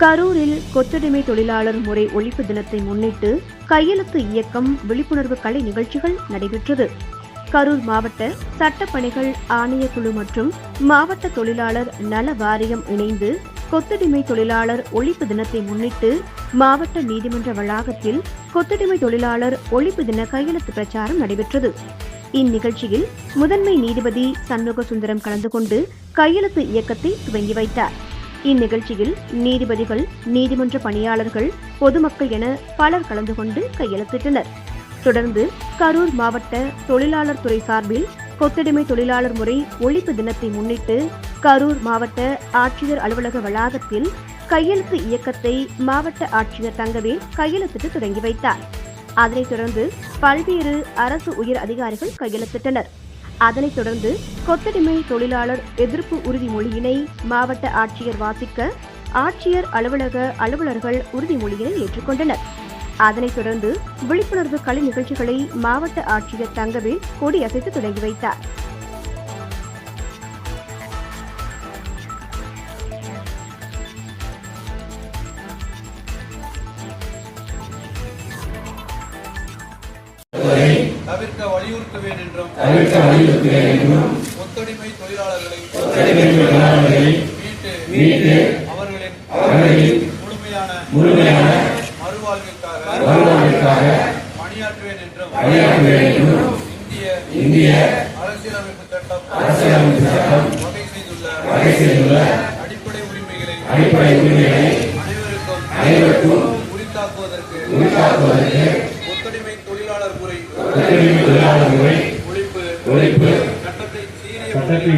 கரூரில் கொத்தடிமை தொழிலாளர் முறை ஒழிப்பு தினத்தை முன்னிட்டு கையெழுத்து இயக்கம் விழிப்புணர்வு கலை நிகழ்ச்சிகள் நடைபெற்றது. கரூர் மாவட்ட சட்டப்பணிகள் ஆணையக்குழு மற்றும் மாவட்ட தொழிலாளர் நல வாரியம் இணைந்து கொத்தடிமை தொழிலாளர் ஒழிப்பு தினத்தை முன்னிட்டு மாவட்ட நீதிமன்ற வளாகத்தில் கொத்தடிமை தொழிலாளர் ஒழிப்பு தின கையெழுத்து பிரச்சாரம் நடைபெற்றது. இந்நிகழ்ச்சியில் முதன்மை நீதிபதி சண்முக சுந்தரம் கலந்து கொண்டு கையெழுத்து இயக்கத்தை துவங்கி வைத்தார். இந்நிகழ்ச்சியில் நீதிபதிகள் நீதிமன்ற பணியாளர்கள் பொதுமக்கள் என பலர் கலந்து கொண்டு கையெழுத்திட்டனர். தொடர்ந்து கரூர் மாவட்ட தொழிலாளர் துறை சார்பில் கொத்தடிமை தொழிலாளர் முறை ஒழிப்பு தினத்தை முன்னிட்டு கரூர் மாவட்ட ஆட்சியர் அலுவலக வளாகத்தில் கையெழுத்து இயக்கத்தை மாவட்ட ஆட்சியர் தங்கவேல் கையெழுத்திட்டு தொடங்கி வைத்தார். அதனைத் தொடர்ந்து பல்வேறு அரசு உயர் அதிகாரிகள் கையெழுத்திட்டனர். அதனைத் தொடர்ந்து கொத்தடிமை தொழிலாளர் எதிர்ப்பு உறுதிமொழியினை மாவட்ட ஆட்சியர் வாசிக்க ஆட்சியர் அலுவலக அலுவலர்கள் உறுதிமொழியினை ஏற்றுக்கொண்டனர். அதனைத் தொடர்ந்து விழிப்புணர்வு கலை நிகழ்ச்சிகளை மாவட்ட ஆட்சியர் தங்கவேல் கொடியசைத்து தொடங்கி வைத்தார். தவிர்க்க வலியுறுத்துவேன் என்றும் தவிர்க்க வலியுறுத்துகிறேன் என்றும் ஒத்துழைமை தொழிலாளர்களை ஒத்துழைப்பு தொழிலாளர்களை மீட்டு மீட்டு அவர்களின் அவர்களின் முழுமையான முழுமையான மறுவாழ்விற்காக வருவாய்க்காக பணியாற்றுவேன் என்றும் பணியாற்றுவேன் என்றும் இந்திய இந்திய அரசியலமைப்பு சட்டம் அரசியலமைப்பு சட்டம் வகை செய்துள்ள வகை செய்துள்ள அடிப்படை உரிமைகளை அடிப்படை உரிமைகளை அனைவருக்கும் அனைவருக்கும் உரித்தாக்குவதற்கு உரித்தாக்குவதற்கு ஒத்துழைமை மக்களின் தொழிலாள சட்டத்தை